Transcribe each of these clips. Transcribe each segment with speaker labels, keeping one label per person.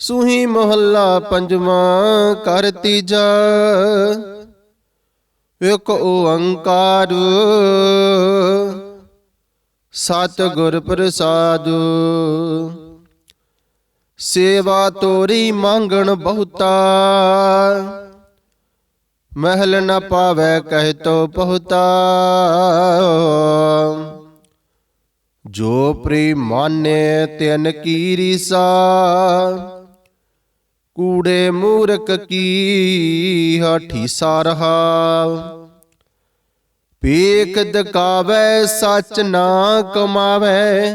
Speaker 1: ਸੁਹੀ ਮਹੱਲਾ ਪੰਜਵਾਂ ਕਰ ਤੀਜਾ। ਇਕ ਓੰਕਾਰ ਸਤ ਗੁਰ ਪ੍ਰਸਾਦ ਸੇਵਾ ਤੋਰੀ ਮੰਗਣ ਬਹੁਤਾ, ਮਹਿਲ ਨ ਪਾਵੈ ਕਹਿ ਤੋ ਬਹੁਤਾ। ਜੋ ਪ੍ਰੀਮਾਨੇ ਤਿਨ ਕੀ ਰੀਸਾ ਕੂੜੇ ਮੂਰਖ ਕੀ ਹਾਠੀ ਸਾਰਹਾ। ਪੇਖ ਦਕਾਵੈ ਸੱਚ ਨਾ ਕਮਾਵੈ,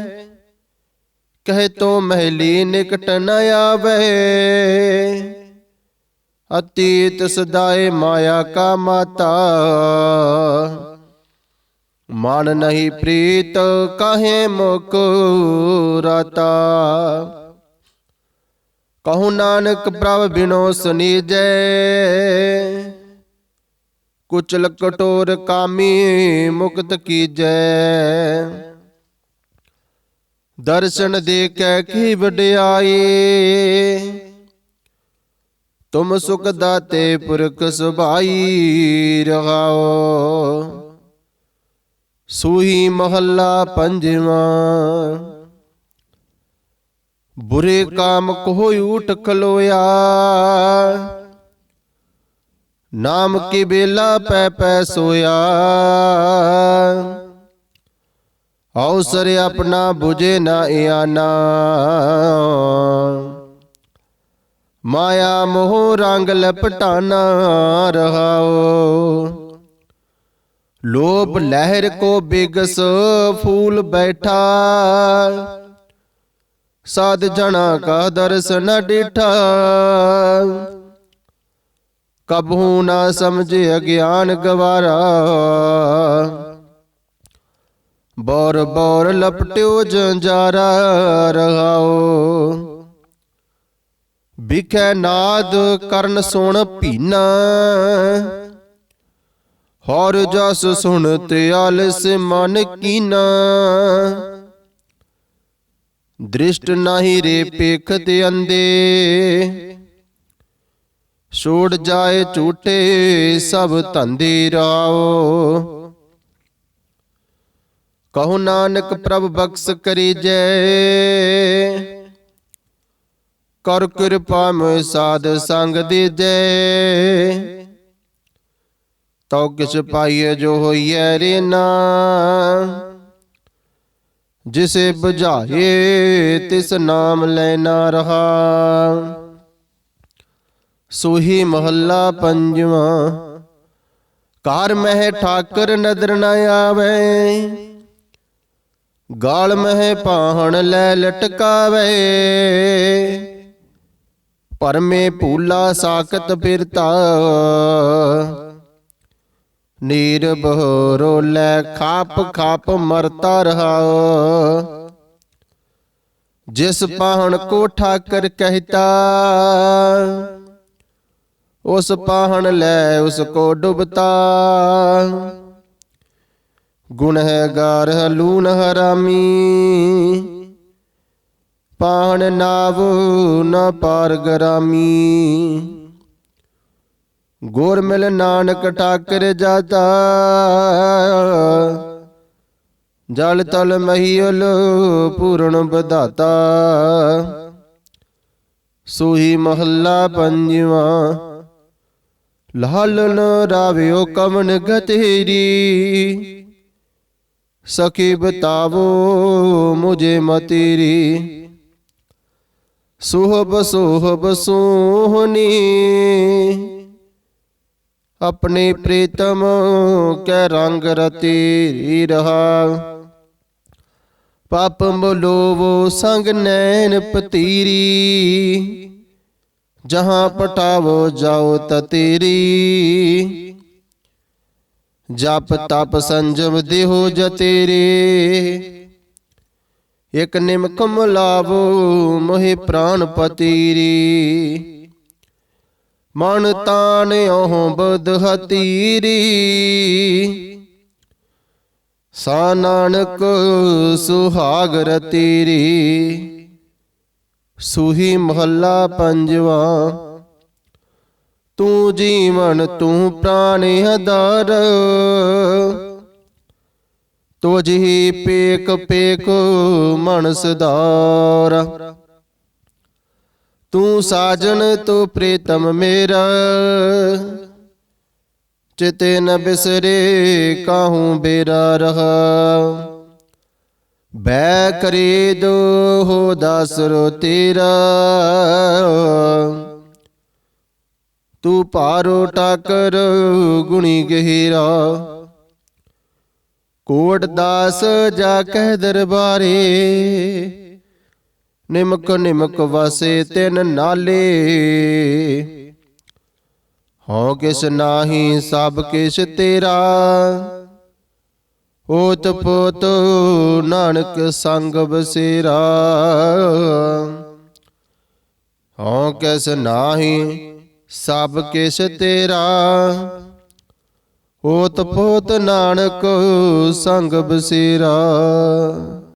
Speaker 1: ਕਹਿ ਤੋ ਮਹਿਲੀ ਨਿਕਟ ਨ ਆਵੈ। ਅਤੀਤ ਸਦਾਏ ਮਾਇਆ ਕਾ ਮਾਤਾ, ਮਨ ਨਹੀਂ ਪ੍ਰੀਤ ਕਹੇ ਮੁਕ ਰਾਤਾ। ਕਹੂ ਨਾਨਕ ਪ੍ਰਭ ਬਿਨੋ ਸੁਨੀਜੈ। ਕੁਚਲ ਕਟੋਰ ਕਾਮੀ ਮੁਕਤ ਕੀਜੈ। ਦਰਸ਼ਨ ਦੇ ਕੈ ਕੀ ਵਡਿਆਈ। ਤੁਮ ਸੁਖ ਦਾਤੇ ਪੁਰਖ ਸੁਭਾਈ ਰਹਾਓ। ਸੂਹੀ ਮਹੱਲਾ ਪੰਜਵਾਂ। ਬੁਰੇ ਕਾਮ ਕੋਇ ਊਟ ਖਲੋਇਆ। ਨਾਮ ਕੀ ਬੇਲਾ ਪੈ ਪੈ ਸੋਇਆ। ਅਵਸਰ ਆਪਣਾ 부ਜੇ ਨਾ ਇਆਨਾ ਮਾਇਆ ਮੋਹ ਰੰਗ ਲਪਟਾਨਾ ਰਹਾਓ। ਲੋਭ ਲਹਿਰ ਕੋ ਬਿਗਸ ਫੂਲ ਬੈਠਾ। ਸਾਧ ਜਣਾ ਕਾ ਦਰਸ਼ਨ ਡਿਠਾ। ਕਬਹੂ ਨਾ ਸਮਝੇ ਅਗਿਆਨ ਗਵਾਰਾ। ਬੋਰ ਬੋਰ ਲਪਟਿਓ ਜੰਜਾਰਾ ਰਹਾਓ। ਬਿਖੈ ਨਾਦ ਕਰਨ ਸੁਣ ਭੀਨਾ। ਹਰ ਜਸ ਸੁਣ ਤੇ ਆਲਸ ਮਨ ਕੀਨਾ। ਦ੍ਰਿਸ਼ਟ ਨਹੀਂ ਰੇ ਪੇਖਤ ਅੰਦੇ ਛੋੜ ਜਾਏ ਝੂਠੇ ਸਭ ਧੰਦੇ ਰਾਓ। ਕਹੋ ਨਾਨਕ ਪ੍ਰਭ ਬਖਸ਼ ਕਰੀ ਜੈ ਕਰ ਕਿਰਪਾ ਮੈ ਸਾਧ ਸੰਗ ਦੀਜੈ। ਤਉ ਕਿਛ ਪਾਈਏ ਜੋ ਹੋਈਐ ਰੇ ਨਾ। ਜਿਸੇ 부ਝਾਏ ਤਿਸ ਨਾਮ ਲੈਣਾ ਰਹਾ। ਸੋਹੀ ਮਹੱਲਾ ਪੰਜਵਾਂ ਕਾਰ ਮਹਿ ਠਾਕਰ ਨਦਰ ਨ ਆਵੇ। ਗਾਲ ਮਹਿ ਪਾਹਣ ਲੈ ਲਟਕਾਵੇ। ਪਰਮੇ ਭੂਲਾ ਸਾਖਤ ਫਿਰਤਾ ਨੀਰ ਬਹਰੋ ਲੈ ਖਾਪ ਖਾਪ ਮਰਤਾ ਰਹਾ। ਜਿਸ ਪਾਹਣ ਕੋ ਠਾਕਰ ਕਹਿਤਾ, ਉਸ ਪਾਹਣ ਲੈ ਉਸ ਕੋ ਡੁਬਤਾ। ਗੁਣ ਹੈ ਗਾਰ ਲੂਨ ਹਰਾਮੀ, ਪਾਹਣ ਨਾਵ ਨਾ ਪਾਰ ਗਰਾਮੀ। ਗੁਰ ਮਿਲ ਨਾਨਕ ਠਾਕਰ ਜਾਤਾ। ਜਲ ਤਲ ਮਹੀਲ ਪੂਰਨ ਬਧਾਤਾ ਸੋਹੀ ਮਹੱਲਾ ਪੰਜਵਾਂ। ਲਾਲਨ ਰਾਵਿਓ ਕਮਨ ਗਤੇਰੀ। ਸਖੀ ਬਤਾਵੋ ਮੁਝੇ ਮਤੇਰੀ। ਸੁਹਬ ਸੁਹਬ ਸੋਹਨੀ। ਆਪਣੇ ਪ੍ਰੀਤਮ ਕੈ ਰੰਗ ਰਤੀ ਰਹਾ। ਪਾਪ ਬਲੋਵੋ ਸੰਗ ਨੈਣ ਪਤੀਰੀ। ਜਹਾਂ ਪਟਾਵੋ ਜਾਓ ਤਤੇਰੀ। ਜਪ ਤਪ ਸੰਜਮ ਦੇਹੋ ਜਤੇਰੇ। ਇਕ ਨਿਮਕ ਮੁਲਾਵੋ ਮੋਹਿ ਪ੍ਰਾਨ ਪਤੀਰੀ। ਮਨ ਤਾਨ ਓਹ ਬੁਧ ਹਤੀਰੀ। ਸਾ ਨਾਨਕ ਸੁਹਾਗ ਰਤੀਰੀ। ਸੂਹੀ ਮਹੱਲਾ ਪੰਜਵਾ। ਤੂੰ ਜੀਵਨ, ਤੂੰ ਪ੍ਰਾਨ ਆਧਾਰ। ਤੁਝ ਹੀ ਪੇਕ ਪੇਕ ਮਨ ਸਦਾਰ ਤੂੰ ਸਾਜਨ, ਤੂੰ ਪ੍ਰੀਤਮ ਮੇਰਾ। ਚਿਤੇ ਨ ਬਿਸਰੇ ਕਾਹੂ ਬੇਰਾ ਰਹਾ। ਬੈ ਕਰੇ ਦੋ ਹੋ ਦਾਸਰੋ ਤੇਰਾ। ਤੂੰ ਭਾਰੋ ਟਾਕਰ ਗੁਣੀ ਗਹਿਰਾ। ਕੋਟ ਦਾਸ ਜਾ ਕਹਿ ਦਰਬਾਰੇ। ਨਿਮਕ ਨਿਮਕ ਵਸੇ ਤਿਨ ਨਾਲੇ। ਹਉ ਕਿਸ ਨਾਹੀ ਸਭ ਕਿਸ਼ ਤੇਰਾ। ਓਤ ਪੋਤ ਨਾਨਕ ਸੰਗ ਬਸੇਰਾ। ਹਉ ਕਿਸ ਨਾਹੀ ਸਭ ਕਿਛ ਤੇਰਾ। ਓਤ ਪੋਤ ਨਾਨਕ ਸੰਗ ਬਸੇਰਾ।